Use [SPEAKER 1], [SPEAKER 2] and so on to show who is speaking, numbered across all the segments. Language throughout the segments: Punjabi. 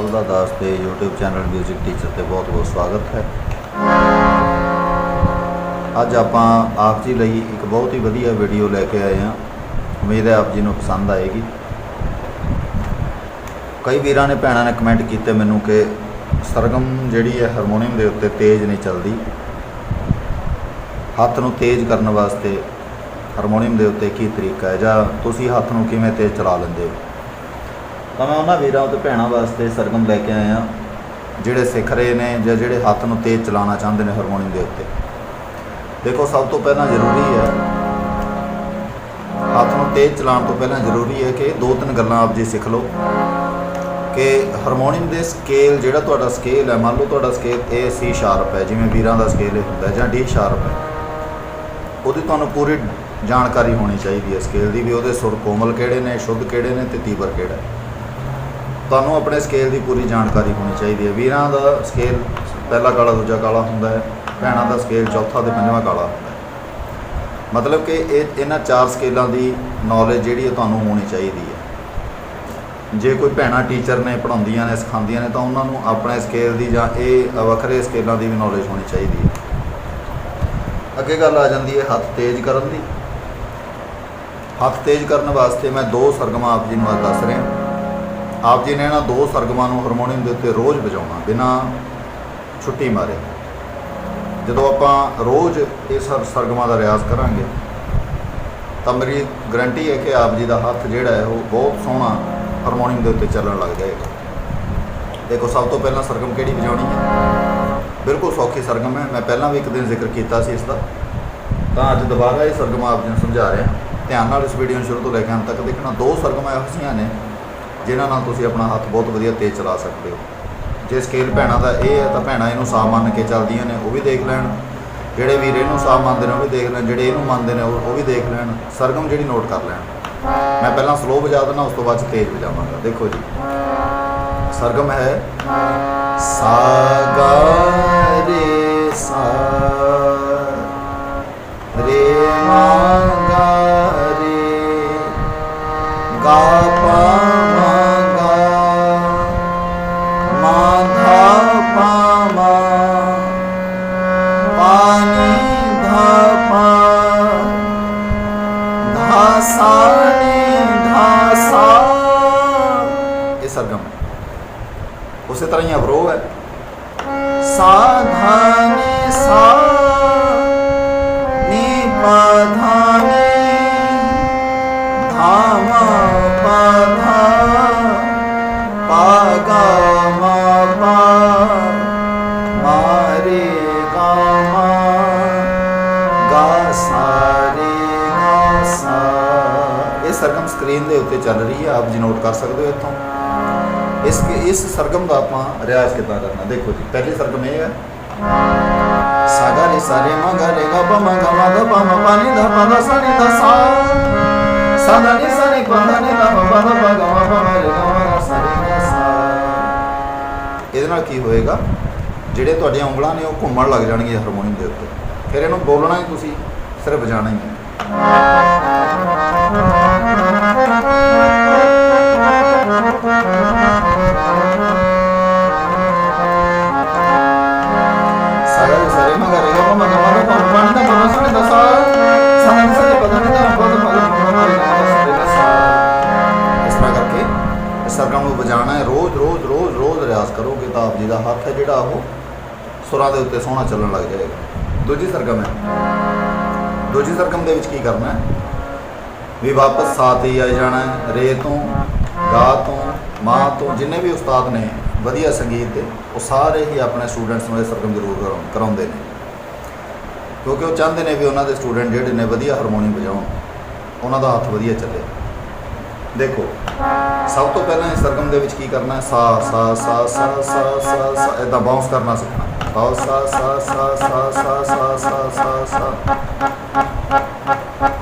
[SPEAKER 1] ਸਭ ਦਾ ਦਾਸ ਤੇ YouTube ਚੈਨਲ 뮤직 ਟੀਚਰ ਤੇ ਬਹੁਤ-ਬਹੁਤ ਸਵਾਗਤ ਹੈ। ਅੱਜ ਆਪਾਂ ਆਪ ਜੀ ਲਈ ਇੱਕ ਬਹੁਤ ਹੀ ਵਧੀਆ ਵੀਡੀਓ ਲੈ ਕੇ ਆਏ ਹਾਂ। ਉਮੀਦ ਹੈ ਆਪ ਜੀ ਨੂੰ ਪਸੰਦ ਆਏਗੀ। ਕਈ ਵੀਰਾਂ ਨੇ ਭੈਣਾਂ ਨੇ ਕਮੈਂਟ ਕੀਤੇ ਮੈਨੂੰ ਕਿ ਸਰਗਮ ਜਿਹੜੀ ਹੈ ਹਾਰਮੋਨੀਅਮ ਦੇ ਉੱਤੇ ਤੇਜ਼ ਨਹੀਂ ਚੱਲਦੀ। ਹੱਥ ਨੂੰ ਤੇਜ਼ ਕਰਨ ਵਾਸਤੇ ਹਾਰਮੋਨੀਅਮ ਦੇ ਉੱਤੇ ਕੀ ਤਰੀਕਾ ਹੈ ਜਾਂ ਤੁਸੀਂ ਹੱਥ ਨੂੰ ਕਿਵੇਂ ਤੇਜ਼ ਚਲਾ ਲੈਂਦੇ ਹੋ? ਤਾਂ ਮੈਂ ਉਹਨਾਂ ਵੀਰਾਂ ਅਤੇ ਭੈਣਾਂ ਵਾਸਤੇ ਸਰਗਮ ਲੈ ਕੇ ਆਇਆ, ਜਿਹੜੇ ਸਿੱਖ ਰਹੇ ਨੇ ਜਾਂ ਜਿਹੜੇ ਹੱਥ ਨੂੰ ਤੇਜ਼ ਚਲਾਉਣਾ ਚਾਹੁੰਦੇ ਨੇ ਹਾਰਮੋਨੀਅਮ ਦੇ ਉੱਤੇ। ਦੇਖੋ, ਸਭ ਤੋਂ ਪਹਿਲਾਂ ਜ਼ਰੂਰੀ ਹੈ, ਹੱਥ ਨੂੰ ਤੇਜ਼ ਚਲਾਉਣ ਤੋਂ ਪਹਿਲਾਂ ਜ਼ਰੂਰੀ ਹੈ ਕਿ ਦੋ ਤਿੰਨ ਗੱਲਾਂ ਆਪ ਜੀ ਸਿੱਖ ਲਓ, ਕਿ ਹਾਰਮੋਨੀਅਮ ਦੇ ਸਕੇਲ ਜਿਹੜਾ ਤੁਹਾਡਾ ਸਕੇਲ ਹੈ, ਮੰਨ ਲਓ ਤੁਹਾਡਾ ਸਕੇਲ A, C ਸ਼ਾਰਪ ਹੈ, ਜਿਵੇਂ ਵੀਰਾਂ ਦਾ ਸਕੇਲ ਇਹ ਹੁੰਦਾ, ਜਾਂ D ਸ਼ਾਰਪ ਹੈ, ਉਹਦੀ ਤੁਹਾਨੂੰ ਪੂਰੀ ਜਾਣਕਾਰੀ ਹੋਣੀ ਚਾਹੀਦੀ ਹੈ ਸਕੇਲ ਦੀ ਵੀ ਉਹਦੇ ਸੁਰ ਕੋਮਲ ਕਿਹੜੇ ਨੇ, ਸ਼ੁੱਧ ਕਿਹੜੇ ਨੇ ਤੇ ਤੀਬਰ ਕਿਹੜਾ ਹੈ। ਤੁਹਾਨੂੰ ਆਪਣੇ ਸਕੇਲ ਦੀ ਪੂਰੀ ਜਾਣਕਾਰੀ ਹੋਣੀ ਚਾਹੀਦੀ ਹੈ। ਵੀਰਾਂ ਦਾ ਸਕੇਲ ਪਹਿਲਾ ਕਾਲਾ, ਦੂਜਾ ਕਾਲਾ ਹੁੰਦਾ ਹੈ। ਭੈਣਾਂ ਦਾ ਸਕੇਲ ਚੌਥਾ ਤੇ ਪੰਜਵਾਂ ਕਾਲਾ ਹੁੰਦਾ ਹੈ। ਮਤਲਬ ਕਿ ਇਹ, ਇਹਨਾਂ ਚਾਰ ਸਕੇਲਾਂ ਦੀ ਨੌਲੇਜ ਜਿਹੜੀ ਹੈ ਤੁਹਾਨੂੰ ਹੋਣੀ ਚਾਹੀਦੀ ਹੈ। ਜੇ ਕੋਈ ਭੈਣਾਂ ਟੀਚਰ ਨੇ ਪੜਾਉਂਦੀਆਂ ਨੇ, ਸਿਖਾਉਂਦੀਆਂ ਨੇ, ਤਾਂ ਉਹਨਾਂ ਨੂੰ ਆਪਣੇ ਸਕੇਲ ਦੀ ਜਾਂ ਇਹ ਵੱਖਰੇ ਸਕੇਲਾਂ ਦੀ ਵੀ ਨੌਲੇਜ ਹੋਣੀ ਚਾਹੀਦੀ ਹੈ। ਅੱਗੇ ਗੱਲ ਆ ਜਾਂਦੀ ਹੈ ਹੱਥ ਤੇਜ਼ ਕਰਨ ਦੀ। ਹੱਥ ਤੇਜ਼ ਕਰਨ ਵਾਸਤੇ ਮੈਂ ਦੋ ਸਰਗਮਾਂ ਆਪ ਜੀ ਨੂੰ ਅੱਜ ਦੱਸ ਰਿਹਾ। ਆਪ ਜੀ ਨੇ ਇਹਨਾਂ ਦੋ ਸਰਗਮਾਂ ਨੂੰ ਹਾਰਮੋਨੀਅਮ ਦੇ ਉੱਤੇ ਰੋਜ਼ ਵਜਾਉਣਾ, ਬਿਨਾਂ ਛੁੱਟੀ ਮਾਰੇ। ਜਦੋਂ ਆਪਾਂ ਰੋਜ਼ ਇਹ ਸਰ, ਸਰਗਮਾਂ ਦਾ ਰਿਆਜ਼ ਕਰਾਂਗੇ, ਤਾਂ ਮੇਰੀ ਗਰੰਟੀ ਹੈ ਕਿ ਆਪ ਜੀ ਦਾ ਹੱਥ ਜਿਹੜਾ ਹੈ, ਉਹ ਬਹੁਤ ਸੋਹਣਾ ਹਾਰਮੋਨੀਅਮ ਦੇ ਉੱਤੇ ਚੱਲਣ ਲੱਗ ਜਾਏਗਾ। ਦੇਖੋ, ਸਭ ਤੋਂ ਪਹਿਲਾਂ ਸਰਗਮ ਕਿਹੜੀ ਵਜਾਉਣੀ ਹੈ? ਬਿਲਕੁਲ ਸੌਖੀ ਸਰਗਮ ਹੈ। ਮੈਂ ਪਹਿਲਾਂ ਵੀ ਇੱਕ ਦਿਨ ਜ਼ਿਕਰ ਕੀਤਾ ਸੀ ਇਸ ਦਾ। ਤਾਂ ਅੱਜ ਦੁਬਾਰਾ ਇਹ ਸਰਗਮ ਆਪ ਜੀ ਨੂੰ ਸਮਝਾ ਰਿਹਾ। ਧਿਆਨ ਨਾਲ ਇਸ ਵੀਡੀਓ ਨੂੰ ਸ਼ੁਰੂ ਤੋਂ ਲੈ ਕੇ ਅੰਤ ਤੱਕ ਦੇਖਣਾ। ਦੋ ਸਰਗਮਾਂ ਇਹੋ ਜਿਹੀਆਂ ਨੇ ਜਿਨ੍ਹਾਂ ਨਾਲ ਤੁਸੀਂ ਆਪਣਾ ਹੱਥ ਬਹੁਤ ਵਧੀਆ ਤੇਜ਼ ਚਲਾ ਸਕਦੇ ਹੋ। ਜੇ ਸਕੇਲ ਭੈਣਾਂ ਦਾ ਇਹ ਹੈ ਤਾਂ ਭੈਣਾਂ ਇਹਨੂੰ ਸਾਹ ਮੰਨ ਕੇ ਚੱਲਦੀਆਂ ਨੇ, ਉਹ ਵੀ ਦੇਖ ਲੈਣ। ਜਿਹੜੇ ਵੀਰ ਇਹਨੂੰ ਸਾਹ ਮੰਨਦੇ ਨੇ, ਉਹ ਵੀ ਦੇਖ ਲੈਣ। ਜਿਹੜੇ ਇਹਨੂੰ ਮੰਨਦੇ ਨੇ, ਉਹ ਉਹ ਵੀ ਦੇਖ ਲੈਣ। ਸਰਗਮ ਜਿਹੜੀ ਨੋਟ ਕਰ ਲੈਣ। ਮੈਂ ਪਹਿਲਾਂ ਸਲੋ ਵਜਾ ਦਿੰਦਾ, ਉਸ ਤੋਂ ਬਾਅਦ 'ਚ ਤੇਜ਼ ਵਜਾਵਾਂਗਾ। ਦੇਖੋ ਜੀ। ਸਰਗਮ ਹੈ ਸਾ ਗਾ ਉਸੇ ਤਰ੍ਹਾਂ ਹੀ ਅਵਰੋਹ ਹੈ ਸਾਧਾਨੇ ਸਾ ਨੀ ਪਾਧਾਨੇ ਧਾਮਾ ਪਾਧਾ ਪਾਗਾ ਸਕਰੀਨ ਦੇ ਉੱਤੇ ਚੱਲ ਰਹੀ ਹੈ ਆਪ ਜੀ ਨੋਟ ਕਰ ਸਕਦੇ ਹੋ ਇੱਥੋਂ। ਇਸ ਇਸ ਸਰਗਮ ਦਾ ਆਪਾਂ ਰਿਆਜ਼ ਕਿੱਦਾਂ ਕਰਨਾ? ਦੇਖੋ ਜੀ, ਪਹਿਲੀ ਸਰਗਮ ਇਹ ਹੈ। ਸਾਗਾ ਰੇ ਸਾਰੇ ਮਾ ਗਾ ਰੇ ਗਾ ਪਾ ਮਾ ਗਾ ਮਾ ਦਾ ਪਾ ਮਾ ਪਾ ਨੀ ਦਾ ਪਾ ਦਾ ਸਾ ਨੀ ਦਾ ਸਾ ਸਾ ਨੀ ਸਾ ਨੀ ਪਾ ਦਾ ਨੀ ਦਾ ਪਾ ਦਾ ਪਾ ਗਾ ਮਾ ਪਾ ਮਾ ਰੇ ਗਾ ਮਾ ਦਾ ਸਾ ਰੇ ਗਾ ਸਾ ਇਹਦੇ ਨਾਲ ਕੀ ਹੋਏਗਾ? ਜਿਹੜੇ ਤੁਹਾਡੀਆਂ ਉਂਗਲਾਂ ਨੇ ਉਹ ਘੁੰਮਣ ਲੱਗ ਜਾਣਗੀਆਂ ਹਾਰਮੋਨੀਅਮ ਦੇ ਉੱਤੇ। ਫਿਰ ਇਹਨੂੰ ਬੋਲਣਾ ਹੀ ਤੁਸੀਂ, ਸਿਰਫ ਵਜਾਣਾ ਹੀ ਹੈ। ਸਰਗਮ ਨੂੰ ਵਜਾਣਾ ਹੈ ਰੋਜ਼ ਰੋਜ਼ ਰੋਜ਼ ਰੋਜ਼ ਰਿਆਜ਼ ਕਰੋਗੇ ਤਾਂ ਆਪ ਜੀ ਦਾ ਹੱਥ ਹੈ ਜਿਹੜਾ ਉਹ ਸੁਰਾਂ ਦੇ ਉੱਤੇ ਸੋਹਣਾ ਚੱਲਣ ਲੱਗ ਜਾਏਗਾ ਦੂਜੀ ਸਰਗਮ ਹੈ ਦੂਜੀ ਸਰਗਮ ਦੇ ਵਿੱਚ ਕੀ ਕਰਨਾ ਹੈ ਵੀ ਵਾਪਸ ਸਾਥ ਹੀ ਆ ਜਾਣਾ ਹੈ ਰੇ ਤੋਂ ਗਾ ਤੋਂ ਮਾਂ ਤੋਂ ਜਿੰਨੇ ਵੀ ਉਸਤਾਦ ਨੇ ਵਧੀਆ ਸੰਗੀਤ ਦੇ ਉਹ ਸਾਰੇ ਹੀ ਆਪਣੇ ਸਟੂਡੈਂਟਸ ਨੂੰ ਇਹ ਸਰਗਮ ਜ਼ਰੂਰ ਕਰਾਉਂ- ਕਰਾਉਂਦੇ ਨੇ ਕਿਉਂਕਿ ਉਹ ਚਾਹੁੰਦੇ ਨੇ ਵੀ ਉਹਨਾਂ ਦੇ ਸਟੂਡੈਂਟ ਜਿਹੜੇ ਨੇ ਵਧੀਆ ਹਾਰਮੋਨੀਅਮ ਵਜਾਉਣ ਉਹਨਾਂ ਦਾ ਹੱਥ ਵਧੀਆ ਚੱਲੇ ਦੇਖੋ ਸਭ ਤੋਂ ਪਹਿਲਾਂ ਇਸ ਸਰਗਮ ਦੇ ਵਿੱਚ ਕੀ ਕਰਨਾ ਹੈ ਸਾ ਸਾ ਸਾ ਸਾ ਸਾ ਸਾ ਸਾ ਇਦਾਂ ਬਾਉਂਸ ਕਰਨਾ ਸਿੱਖਣਾ ਬਾਉ ਸਾ ਸਾ ਸਾ ਸਾ ਸਾ ਸਾ ਸਾ ਸਾ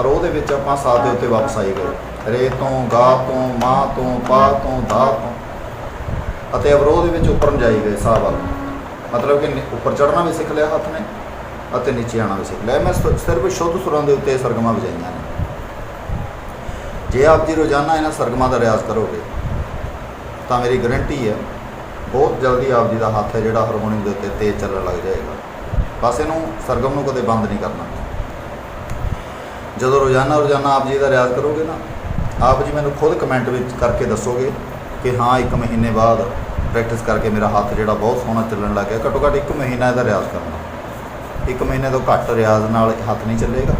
[SPEAKER 1] ਅਰੋਹ ਦੇ ਵਿੱਚ ਆਪਾਂ ਸਾਥ ਦੇ ਉੱਤੇ ਵਾਪਸ ਆਈ ਗਏ। ਰੇ ਤੋਂ, ਗਾ ਤੋਂ, ਮਾਂ ਤੋਂ, ਪਾ ਤੋਂ ਧਾ ਤੋਂ। ਅਤੇ ਅਵਰੋਹ ਦੇ ਵਿੱਚ ਉੱਪਰ ਜਾਈ ਗਏ ਸਾਹ ਵੱਲ। ਮਤਲਬ ਕਿ ਉੱਪਰ ਚੜ੍ਹਨਾ ਵੀ ਸਿੱਖ ਲਿਆ ਹੱਥ ਨੇ ਅਤੇ ਨੀਚੇ ਆਉਣਾ ਵੀ ਸਿੱਖ ਲਿਆ। ਮੈਂ ਸ- ਸਿਰਫ ਸ਼ੁੱਧ ਸੁਰਾਂ ਦੇ ਉੱਤੇ ਸਰਗਮਾਂ ਵਜਾਈਆਂ ਨੇ। ਜੇ ਆਪ ਜੀ ਰੋਜ਼ਾਨਾ ਇਹਨਾਂ ਸਰਗਮਾਂ ਦਾ ਰਿਆਜ਼ ਕਰੋਗੇ, ਤਾਂ ਮੇਰੀ ਗਰੰਟੀ ਹੈ, ਬਹੁਤ ਜਲਦੀ ਆਪ ਜੀ ਦਾ ਹੱਥ ਹੈ ਜਿਹੜਾ ਹਾਰਮੋਨੀਅਮ ਦੇ ਉੱਤੇ ਤੇਜ਼ ਚੱਲਣ ਲੱਗ ਜਾਏਗਾ। ਬਸ ਇਹਨੂੰ ਸਰਗਮ ਨੂੰ ਕਦੇ ਬੰਦ ਨਹੀਂ ਕਰਨਾ। ਜਦੋਂ ਰੋਜ਼ਾਨਾ ਰੋਜ਼ਾਨਾ ਆਪ ਜੀ ਦਾ ਰਿਆਜ਼ ਕਰੋਗੇ ਨਾ, ਆਪ ਜੀ ਮੈਨੂੰ ਖੁਦ ਕਮੈਂਟ ਵਿੱਚ ਕਰਕੇ ਦੱਸੋਗੇ ਕਿ ਹਾਂ, ਇੱਕ ਮਹੀਨੇ ਬਾਅਦ ਪ੍ਰੈਕਟਿਸ ਕਰਕੇ ਮੇਰਾ ਹੱਥ ਜਿਹੜਾ ਬਹੁਤ ਸੋਹਣਾ ਚੱਲਣ ਲੱਗ ਗਿਆ। ਘੱਟੋ ਘੱਟ ਇੱਕ ਮਹੀਨਾ ਇਹਦਾ ਰਿਆਜ਼ ਕਰਨਾ। ਇੱਕ ਮਹੀਨੇ ਤੋਂ ਘੱਟ ਰਿਆਜ਼ ਨਾਲ ਹੱਥ ਨਹੀਂ ਚੱਲੇਗਾ।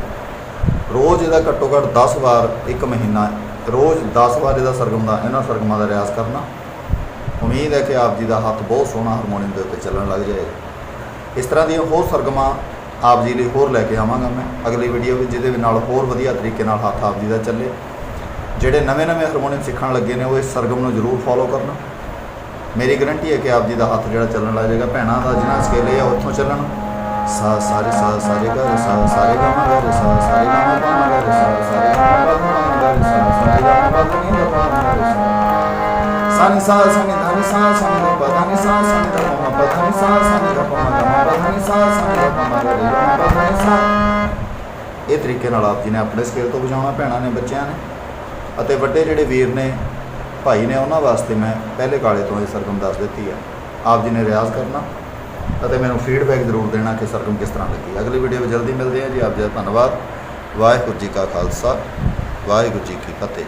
[SPEAKER 1] ਰੋਜ਼ ਇਹਦਾ ਘੱਟੋ ਘੱਟ 10 ਵਾਰ ਇੱਕ ਮਹੀਨਾ, ਰੋਜ਼ 10 ਵਾਰ ਇਹਦਾ ਸਰਗਮ ਦਾ, ਇਹਨਾਂ ਸਰਗਮਾਂ ਦਾ ਰਿਆਜ਼ ਕਰਨਾ। ਉਮੀਦ ਹੈ ਕਿ ਆਪ ਜੀ ਦਾ ਹੱਥ ਬਹੁਤ ਸੋਹਣਾ ਹਾਰਮੋਨੀਅਮ ਦੇ ਉੱਤੇ ਚੱਲਣ ਲੱਗ ਜਾਏਗਾ। ਇਸ ਤਰ੍ਹਾਂ ਦੀਆਂ ਹੋਰ ਸਰਗਮਾਂ ਆਪ ਜੀ ਲਈ ਹੋਰ ਲੈ ਕੇ ਆਵਾਂਗਾ ਮੈਂ। ਅਗਲੀ ਵੀਡੀਓ ਵਿੱਚ ਜਿਹਦੇ ਨਾਲ ਹੋਰ ਵਧੀਆ ਤਰੀਕੇ ਨਾਲ ਹੱਥ ਆਪ ਜੀ ਦਾ ਚੱਲੇ। ਜਿਹੜੇ ਨਵੇਂ-ਨਵੇਂ ਹਾਰਮੋਨੀਅਮ ਸਿੱਖਣ ਲੱਗੇ ਨੇ, ਉਹ ਇਸ ਸਰਗਮ ਨੂੰ ਜ਼ਰੂਰ ਫੋਲੋ ਕਰਨਾ। ਮੇਰੀ ਗਰੰਟੀ ਹੈ ਕਿ ਆਪ ਜੀ ਦਾ ਹੱਥ ਜਿਹੜਾ ਚੱਲਣ ਲੱਗ ਜਾਏਗਾ। ਭੈਣਾਂ ਦਾ ਜਿਹਨਾਂ ਸਕੇਲੇ ਆ, ਉੱਥੋਂ ਚੱਲਣ। ਸਾ, ਸਾਰੇ ਸਾ, ਸਾਰੇ ਗਾ ਸਾ, ਸਾਰੇ ਗਾ ਮਾ ਗਾ ਸਾ, ਸਾਰੇ ਗਾ ਮਾ ਗਾ ਸਾ, ਸਾਰੇ ਗਾ ਮਾ ਗਾ ਸਾ, ਸਾਰੇ ਗਾ ਮਾ ਪਾ ਨੀ ਦਾ ਪਾ ਮਾ ਗਾ ਰੇ ਸਾ ਸਾ ਨੀ ਸਾ ਸਾ ਨੀ ਧਾ ਨੀ ਸਾ ਸਾ ਨੀ ਦਾ ਪਾ ਧਾ ਨੀ ਸਾ ਸਾ ਨੀ ਦਾ ਪਾ ਮਾ ਪਾ ਧਾ ਨੀ ਸਾ ਸਾ ਨੀ ਦਾ ਪਾ ਮਾ ਗਾ ਮਾ ਪਾ ਧਾ ਨੀ ਸਾ ਸਾ ਨੀ ਦਾ ਪਾ ਮਾ ਗਾ ਇਹ ਤਰੀਕੇ ਨਾਲ ਆਪ ਜੀ ਨੇ ਆਪਣੇ ਸਕੇਲ ਤੋਂ ਵਜਾਉਣਾ ਭੈਣਾਂ ਨੇ ਬੱਚਿਆਂ ਨੇ। ਅਤੇ ਵੱਡੇ ਜਿਹੜੇ ਵੀਰ ਨੇ, ਭਾਈ ਨੇ ਉਹਨਾਂ ਵਾਸਤੇ ਮੈਂ ਪਹਿਲੇ ਕਾਲੇ ਤੋਂ ਇਹ ਸਰਗਮ ਦੱਸ ਦਿੱਤੀ ਹੈ ਆਪ ਜੀ ਨੇ ਰਿਆਜ਼ ਕਰਨਾ। ਅਤੇ ਮੈਨੂੰ ਫੀਡਬੈਕ ਜ਼ਰੂਰ ਦੇਣਾ ਕਿ ਸਰਗਮ ਕਿਸ ਤਰ੍ਹਾਂ ਲੱਗੀ। ਅਗਲੀ ਵੀਡੀਓ ਵਿੱਚ ਜਲਦੀ ਮਿਲਦੇ ਹਾਂ ਜੀ। ਆਪ ਜੀ ਦਾ ਧੰਨਵਾਦ। ਵਾਹਿਗੁਰੂ ਜੀ ਕਾ ਖਾਲਸਾ। ਵਾਹਿਗੁਰੂ ਜੀ ਕੀ ਫਤਿਹ ਜੀ।